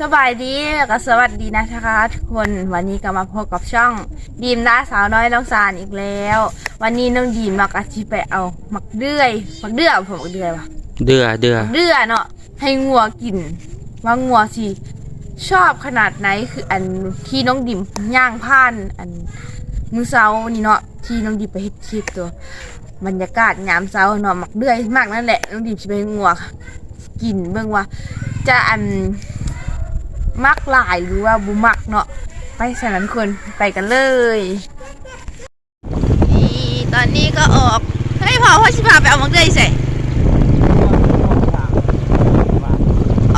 สบายดีก็สวัสดีนะคะทุกคนวันนี้ก็มาพบกับช่องดีมด้าสาวน้อยน้องสารอีกแล้ว วันนี้น้องดีมมากอาชีไปเอามักเดือยมักเดือยผมมักเดือยวะเดือเดือมักเดือยเนาะให้งัวกินว่างัวสิชอบขนาดไหนคืออันที่น้องดิมย่างผ่าน อันมือเช้านี่เนาะที่น้องดิมไปเฮ็ดคลิปตัว บรรยากาศยามเช้าเนาะมักเดือยมากนั่นแหละน้องดิมสิไปให้งัวกินเบิ่งว่า จะอันมักหลายหรือว่าบุมักเนาะไปสนั้นคนไปกันเลยนี่ตอนนี้ก็ออกเฮ้ยพอพ่อชิพาไปเอามังเลยใส่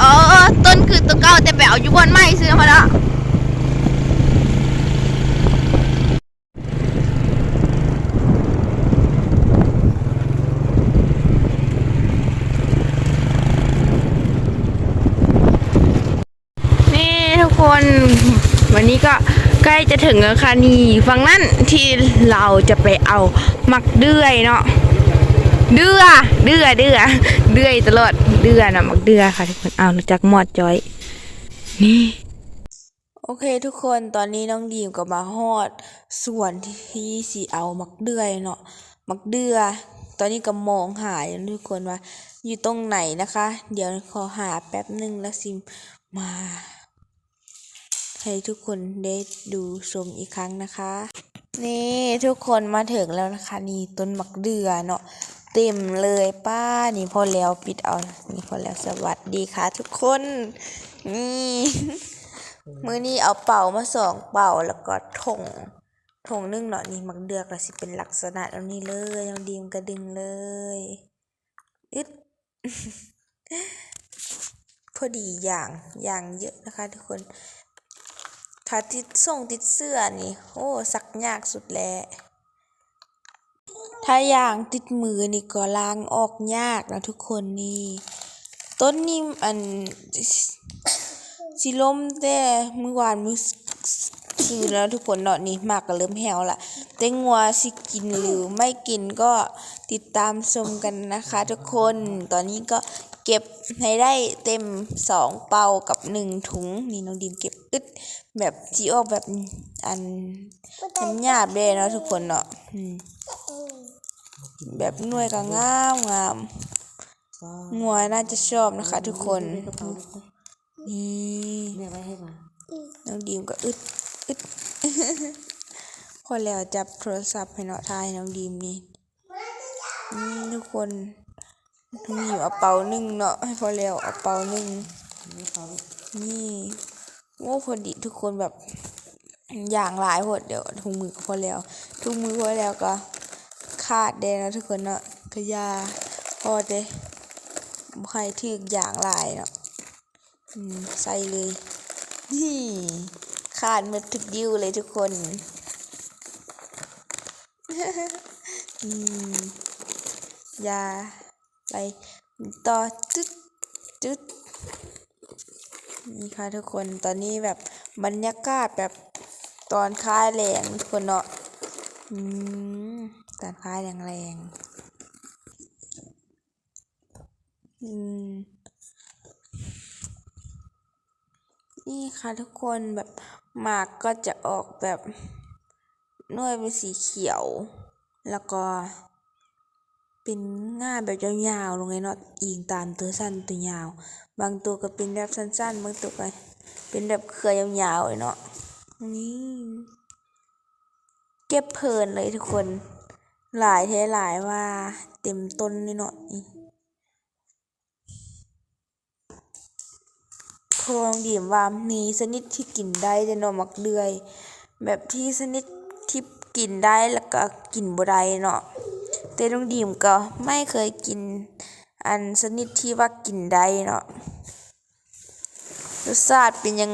อ๋อต้นคือตัวเก่าแต่ไปเอาอยู่บนไม้ซื้อมาแล้วนี่ทุกคน นนี้ก็ใกล้จะถึงแล้วค่ะนี่ฝั่งนั้นที่เราจะไปเอามักเดือยเนาะเดือเดือเดือเดือยตลอดเดือนะมักเดือค่ะทุกคนเอารู้จักมอดจอย นี่โอเคทุกคนตอนนี้น้องดีมก็มาฮอด ส่วนที่สีเอามักเดือยเนาะมักเดือ ตอนนี้ก็มองหายทุกคนว่า อยู่ตรงไหนนะคะ เดี๋ยวขอหาแป๊บหนึ่งแล้วซิมมา ให้ทุกคนได้ดูชมอีกครั้งนะคะ นี่ทุกคนมาถึงแล้วนะคะ นี่ต้นมักเดือเนาะเต็มเลยป้านี่พอแล้วปิดเอานี่พอแล้วสวัสดีค่ะ ทุกคน นี่มื้อนี้เอาเป่ามาสองเป่าแล้วก็ถงถงนึ่งเนาะนี่มักเดือก็สิเป็นลักษณะแล้วนี้เลยยังดีมกระดึงเลยอึดพอดีอย่างอย่างเยอะนะคะ ทุกคน ติดส่งติดเสื้อนี่ โอ้สักยากสุดแหล้ถ้าอย่างติดมือนี่ก็ล้างออกยากนะทุกคนนี่ ต้นนี้อันสิล้มแต่มื้อวานมือซื้อแล้วทุกคนเนาะนี่หมากก็เริ่มแหวละแต่งัวสิกินหรือไม่กินก็ติดตามชมกันนะคะ ทุกคนตอนนี้ก็ เก็บให้ได้เต็มสองเป่ากับหนึ่งถุง นี่น้องดิมเก็บอึดแบบจีออกแบบอันน้ำหยาบเลยเนาะทุกคนเนาะแบบน่วยก็งามงามงัวน่าจะชอบนะคะ ทุกคนนี่น้องดีมก็อึดอึดพอแล้วจับโทรศัพท์ให้เนาะทายน้องดีมนี่นี่ทุกคน น้องดีมเอาเป่าหนึ่งเนาะให้พอแล้วเอาเป่าหนึ่งนี่เขานี่โอ้พอดีทุกคนแบบอย่างหลายหดเดี๋ยวถุงมือพอแล้ว ถุงมือพอแล้วก็ขาดเดนะทุกคนเนาะก็อยาพอเด้ใครถึกอย่างหลายเนาะใส่เลยนี่ขาดมาถึกดิ้วเลยทุกคนอืมอยา ไปต่อจุดจุดนี่ค่ะทุกคนตอนนี้แบบบรรยากาศแบบตอนคลายแรงทุกคนเนาะอืมตอนคลายแรงแรงอืมนี่ค่ะทุกคนแบบหมากก็จะออกแบบน่วยเป็นสีเขียว แล้วก็ เป็นง่าแบบยาวๆลงเลยเนาะอิงตามตัวสั้นตัวยาว บางตัวก็เป็นแบบสั้นๆ บางตัวก็เป็นแบบเครือยาวๆเลยเนาะนี่เก็บเพลินเลยทุกคน หลายเท่หลายว่าเต็มต้นเลยเนาะโครงดีมว่ามีชนิดที่กินได้แต่เนาะมักเดือย แบบที่ชนิดที่กินได้แล้วก็กินบ่ได้เนาะ แต่น้องดีมก็ไม่เคยกินอันชนิดที่ว่ากินได้เนาะรสชาติเป็นยัง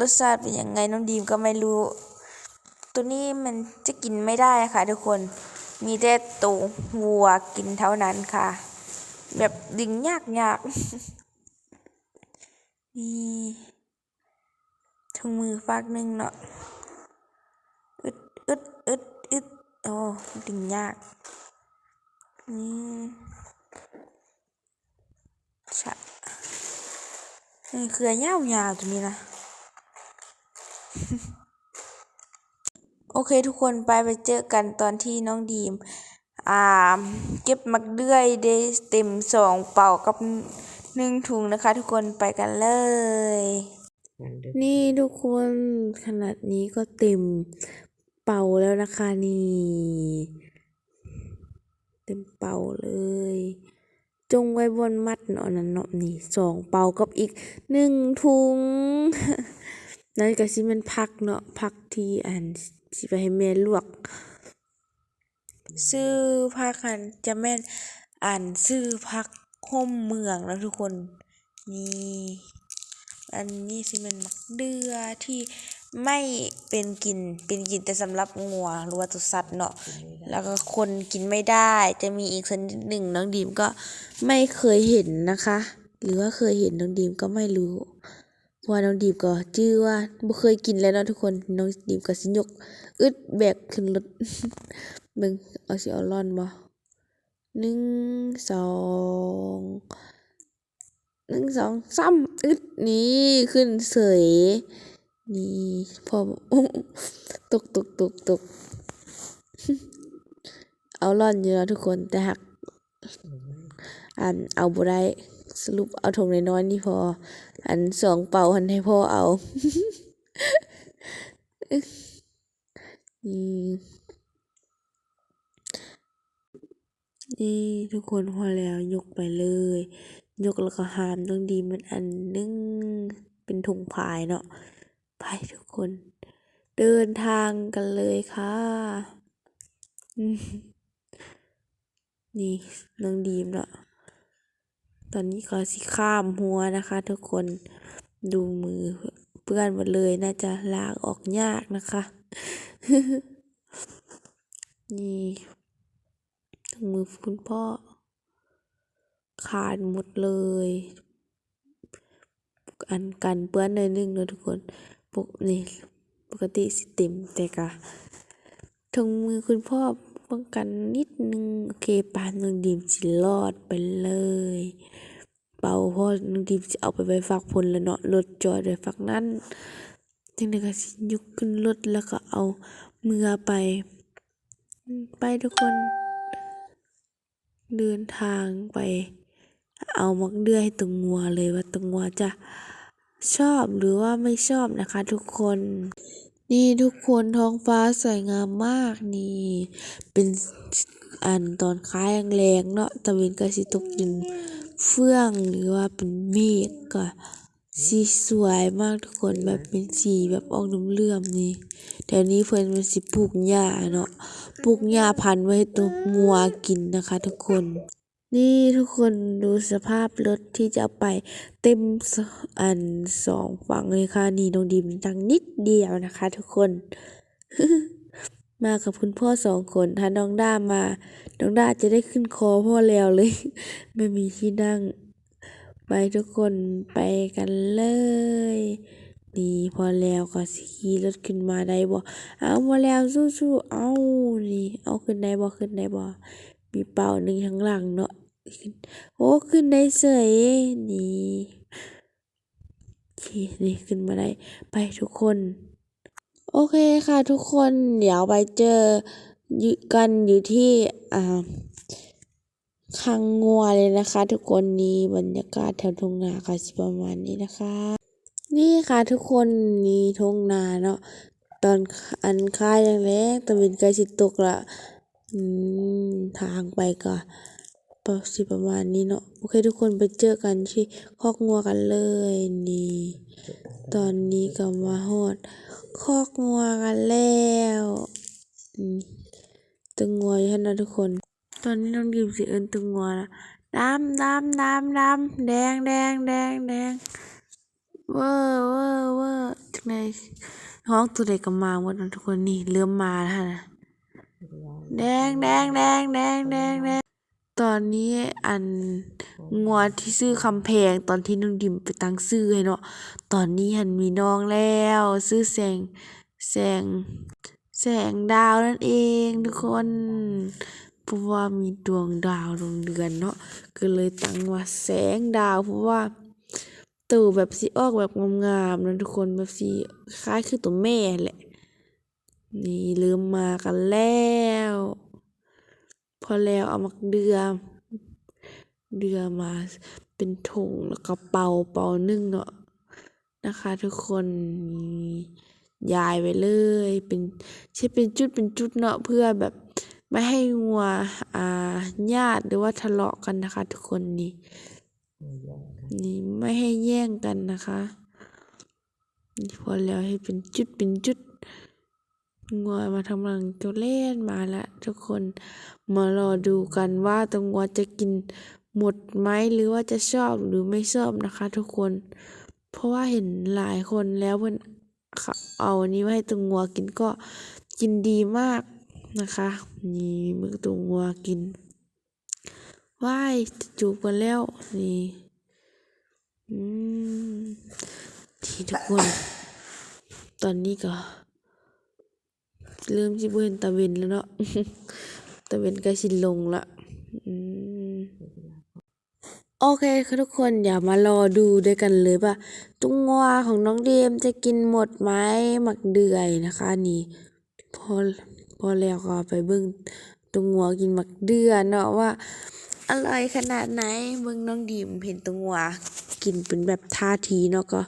รสชาติเป็นยังไงน้องดีมก็ไม่รู้ ตัวนี้มันจะกินไม่ได้ค่ะทุกคนมีแต่ตัววัวกินเท่านั้นค่ะ แบบดึงยากยากนี่ถุงมือฝากหนึ่งเนาะอึดอึดอึดอึดโอ้ดึงยาก นี่ชะเออเครือยาวๆตัวนี้นะ โอเคทุกคนไปไปเจอกันตอนที่น้องดีม อ่า เก็บมักเดือยได้เต็มสองเป่ากับหนึ่งถุงนะคะทุกคนไปกันเลย นี่ทุกคนขนาดนี้ก็เต็มเป่าแล้วนะคะนี่ เต็มเป่าเลย จงไว้บนมัดเนาะนั่นเนาะนี่สองเป่ากับอีกหนึ่งถุงนั่นก็สิแมันผักเนาะผักที่อันสิไปให้แม่ลวก ซื้อผักอันจะแม่นอ่านซื้อผักห่มเมืองแล้วทุกคนนี่อันนี้สิเป็นมักเดือที่ ไม่เป็นกินเป็นกินแต่สำหรับงัวหรือว่าตัวสัตว์เนาะแล้วก็คนกินไม่ได้ จะมีอีกชนิดหนึ่งน้องดีมก็ไม่เคยเห็นนะคะ หรือว่าเคยเห็นน้องดีมก็ไม่รู้เพราะว่าน้องดีมก็ชื่อว่าบ่เคยกินแล้วเนาะทุกคนน้องดีมก็สิยกอึดแบกขึ้นรถเบิ่งเอาสิเอาร่อนบ่หนึ่งสองหนึ่งสองสามอึดนี่ขึ้นเสย นี่พอตกตกตกตกเอาร่อนอยู่แล้วทุกคนแต่หักอันเอาบ่ได้สรุปเอาถุงน้อยๆนี่พอ อันสองเป่าหันให้พ่อเอานี่นี่ทุกคนพอแล้วยกไปเลย ยกแล้วก็หามต้องดีมันอันนึงเป็นถุงพายเนาะ ไปทุกคน เดินทางกันเลยค่ะ นี่น้องดีมเนาะตอนนี้ก็สิข้ามหัวนะคะ ทุกคนดูมือเปื้อนหมดเลยน่าจะลากออกยากนะคะ นี่ทั้งมือคุณพ่อ ขาดหมดเลย อันกันเปื้อนหน่อยนึงเนะทุกคน กนี่ปกติสิเต็มแต่กะทงมือคุณพ่อป้องกันนิดนึง โอเคปานน้องดีมสิรอดไปเลย เป่าพราะน้องดีมสิเอาไปไว้ฝากพลแล้วเนาะรถจอดไว้ฝากนั้นจังไดก็สิยกขึ้นรถแล้วก็เอามือไป ไปทุกคน เดินทางไป เอามักเดือยให้ตรงงัวเลยว่าตรงงัวจะ ชอบหรือว่าไม่ชอบนะคะทุกคน นี่ทุกคนท้องฟ้าสวยงามมากนี่ เป็นอันตอนค้ายแรงเนาะตะเวนก็สิตกดินเฟื่องหรือว่าเป็นเมฆก็สีสวยมากทุกคนแบบเป็นสีแบบออกเลื่อมนี่แถวนี้เพิ่นมันสิปลูกหญ้าเนาะปลูกหญ้าพันไว้ตัวงัวกินนะคะทุกคน นี่ทุกคนดูสภาพรถที่จะไปเต็มอันสองฝั่งเลยค่ะ นี่น้องดีมนั่งนิดเดียวนะคะ ทุกคน มากับคุณพ่อสองคนถ้าน้องด้ามาน้องด้าจะได้ขึ้นคอพ่อแล้วเลย ไม่มีที่นั่ง ไปทุกคนไปกันเลย นี่พอแล้วก็สิขี่รถขึ้นมาได้บ่เอาพอแล้วสู้ๆเอานี่ เอาขึ้นได้บ่ขึ้นได้บ่มีเป่าหนึ่งข้างหลังเนาะ โอ้ขึ้นได้เสยนี่นี่ขึ้นมาได้ไปทุกคน โอเคค่ะทุกคนเดี๋ยวไปเจอกันอยู่ที่อ่าคังงัวเลยนะคะ ทุกคนนี่บรรยากาศแถวทุ่งนาค่ะประมาณนี้นะคะ นี่ค่ะทุกคนนี่ทุ่งนาเนาะตอนอันค่ายแรงๆตะเวนใกล้สิตกละอืมทางไปก็ ประสิประมาณนี้เนาะโอเคทุกคนไปเจอกันที่คอกงัวกันเลยนี่ตอนนี้ก็มาฮอดคอกงัวกันแล้วตึงงัวอยู่หั่นะทุกคน ตอนนี้น้องดิมสิเอิ้นตึงงัวละดำดำดำดำแดงแดงแดงแดงเวอร์เวอร์เวอร์จังไดห้องตัวใดก็มาหมดเนาะทุกคนนี่เริ่มมาแล้วนะแดงแดงแดงแดงแดงแดง ตอนนี้อันงัวที่ซื้อคำแพงตอนที่น้องดิมไปตั้งซื้อให้เนาะตอนนี้หันมีน้องแล้ว ซื้อแสงแสงแสงดาวนั่นเองทุกคนเพราะว่ามีดวงดาวดวงเดือนเนาะก็เลยตั้งว่าแสงดาวเพราะว่าตัวแบบสิออกแบบงามๆนะทุกคนแบบสิคล้ายคือตัวแม่แหละ นี่เริ่มมากันแล้ว พอแล้วเอามักเดือ เดือมาเป็นถุงแล้วก็เป่าเป่านึ่งเนาะนะคะทุกคนนี่ยายไปเลย เป็นใช่เป็นจุดเป็นจุดเนาะเพื่อแบบไม่ให้งัวอ่าญาติหรือว่าทะเลาะกันนะคะ ทุกคนนี่นี่ไม่ให้แย่งกันนะคะพอแล้วให้เป็นจุดเป็นจุด งัวมาทำรังจะเล่นมาแล้วทุกคนมารอดูกันว่าตัวงัวจะกินหมดไหมหรือว่าจะชอบหรือไม่ชอบนะคะ ทุกคน เพราะว่าเห็นหลายคนแล้วเพิ่อนเอาอันนี้มาให้ตัวงัวกินก็กินดีมากนะคะนี่มือตัวงัวกินว้ายจูบกันแล้วนี่อืมที่ทุกคน ตอนนี้ก็ เริ่มที่เห็นตะเวนแล้วเนาะตะเวนใกล้สิลงละอืมโอเคค่ะทุกคนอย่ามารอดูด้วยกันเลยว่าตุงงัวของน้องเดมจะกินหมดไหมหมักเดือยนะคะนี่พอพอแล้วก็ไปเบิ่งตุงงัวกินหมักเดือเนาะว่าอร่อยขนาดไหนเบิ่งน้องดีมเห็นตุงงัวกินเป็นแบบท่าทีเนาะก็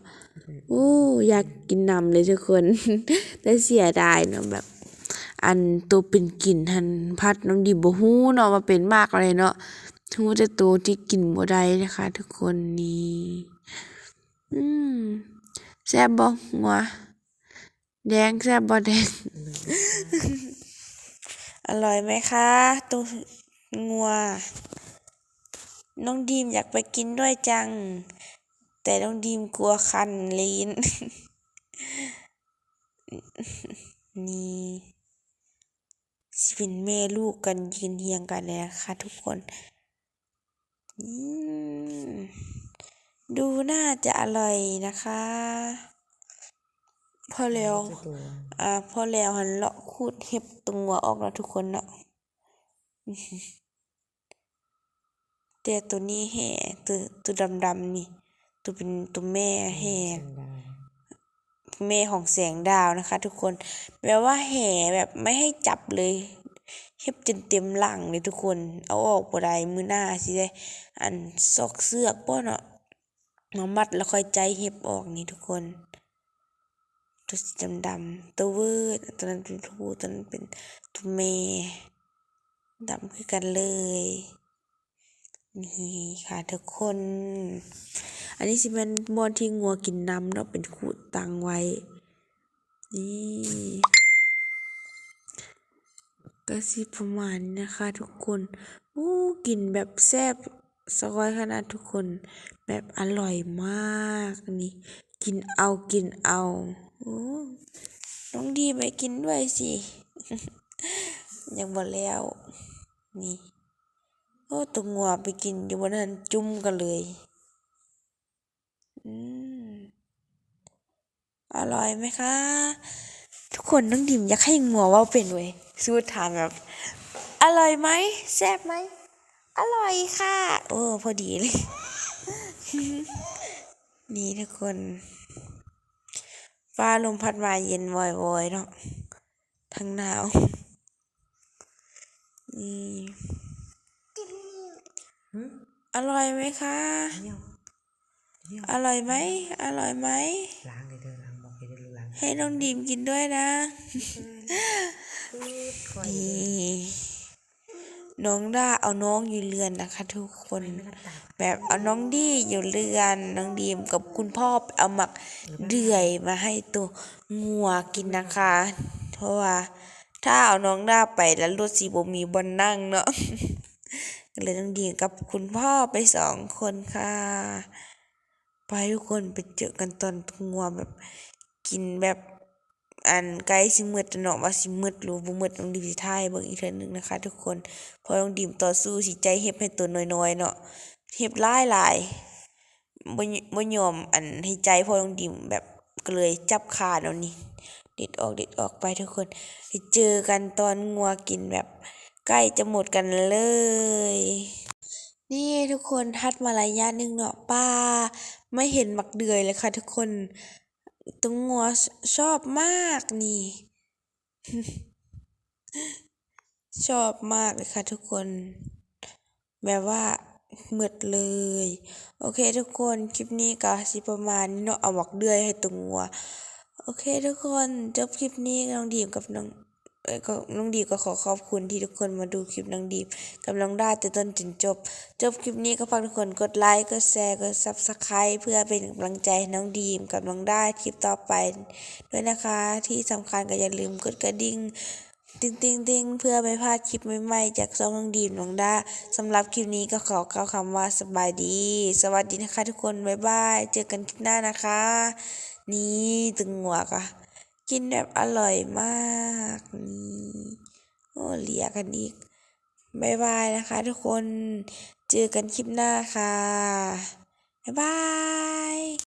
โอ้อยากกินนำเลยทุกคน แต่เสียดายเนาะแบบ อันตัวเป็นกลิ่นหันพัดน้องดีบ่ฮู้เนาะว่าเป็นมากอะไรเนาะฮู้แต่ตัวที่กินบ่ได้นะคะทุกคนนี่อืมแซ่บบ่งัวแดงแซ่บบ่แดง อร่อยไหมคะตัวงัว น้องดีมอยากไปกินด้วยจัง แต่น้องดีมกลัวคันลิ้น นี่ เป็นแม่ลูกกันยืนเฮียงกันเลยนะคะทุกคน ดูน่าจะอร่อยนะคะพอแล้วอ่าพอแล้วหันเลาะขูดเห็บตรงหัวออกแล้วทุกคนเนาะแต่ตัวนี้แห่ตัวตัวดำๆนี่ ตัวเป็นตัวแม่แห่ แม่ของแสงดาวนะคะ ทุกคนแปลว่าแห่แบบไม่ให้จับเลยเฮ็บจนเต็มหลังเลยทุกคน เอาออกบ่ได้มือหน้าสิได้อันซอกเสื้อกบ่เนาะมามัดแล้วค่อยใจเฮ็บออกนี่ทุกคน ตัวสีดำๆตัวเวิร์ดตัวนั้นเป็นผู้ตัวนั้นเป็นตัวแม่ดำคือกันเลย นี่ค่ะทุกคน อันนี้สิเป็นบอนที่งัวกินน้ำเนาะเป็นขูดตังไว้ นี่ก็สิประมาณนี้นะคะทุกคนอู้กินแบบแซ่บสกอยขนาดทุกคน แบบอร่อยมากนี่กินเอากินเอาโอ้น้องดีไปกินด้วยสิ ยังบ่แล้ว นี่ โอ้ตัวงัวไปกินอยู่บนนั้นจุ่มกันเลย อืม อร่อยไหมคะ ทุกคนน้องดิมอยากให้งัวเว่าเป็นเว้ยสู้ถามแบบ อร่อยไหมแซ่บไหม อร่อยค่ะ โอ้พอดีเลย นี่ทุกคนฟ้าลมพัดมาเย็นวอยๆเนาะทั้งหนาวนี่ อร่อยไหมคะ อร่อยไหม อร่อยไหมล้างเลยเด้อล้างบอกให้เด้อล้างให้น้องดีมกินด้วยนะคอยนี่น้องด้าเอาน้องอยู่เรือนนะคะ ทุกคน แบบเอาน้องดีอยู่เรือนน้องดีมกับคุณพ่อไปเอาหมักเดือยมาให้ตัวงัวกินนะคะ เพราะว่า ถ้าเอาน้องด้าไปแล้วรถสีบมีบนนั่งเนาะก็ เลยน้องดีกับคุณพ่อไปสองคนค่ะไปทุกคนไปเจอกันตอนงัวแบบกินแบบอันใกลสิมืดแล้วเนาะว่าสิมืดรือบ่มืดน้องดิมสิถ่ายเบิ่งอีกเทื่อนึงนะคะ ทุกคนพอน้องดิมต่อสู้สิใจเฮ็บให้ตัวน้อยๆเนาะเฮ็บหลายหลายบ่บ่ยอมอันให้ใจพอน้องดิมแบบก็เลยจับขาเนาะนี่เด็ดออกเด็ดออกไปทุกคนไปเจอกันตอนงัวกินแบบ ใกล้จะหมดกันเลย นี่ทุกคนทัดมาระยะหนึ่งเนาะป้า ไม่เห็นหมักเดือยเลยค่ะทุกคนตรงงัวชอบมากนี่ ชอบมากเลยค่ะทุกคน แบบว่าหมดเลย โอเคทุกคนคลิปนี้ก็สิประมาณนี้เนาะเอาหมักเดือยให้ตรงงัว โอเคทุกคนจบคลิปนี้น้องดีมกับน้อง ก็น้องดีก็ขอขอบคุณที่ทุกคนมาดูคลิปน้องดีกับน้องด้าแต่ต้นจนจบ จบคลิปนี้ก็ฝากทุกคนกดไลค์กดแชร์กด Subscribe เพื่อเป็นกำลังใจน้องดีมกับน้องด้าคลิปต่อไปด้วยนะคะ ที่สำคัญก็อย่าลืมกดกระดิ่งติ๊งติงติงเพื่อไม่พลาดคลิปใหม่ๆจากซองน้องดีมน้องด้าสำหรับคลิปนี้ก็ขอกล่าวคำว่าสบายดี สวัสดีนะคะทุกคนบ๊ายบายเจอกันคลิปหน้านะคะ นี่ตึงหัวกะ กินแบบอร่อยมากนี่โอ้เหลียกันอีกบายบายนะคะทุกคน เจอกันคลิปหน้าค่ะ บ๊ายบาย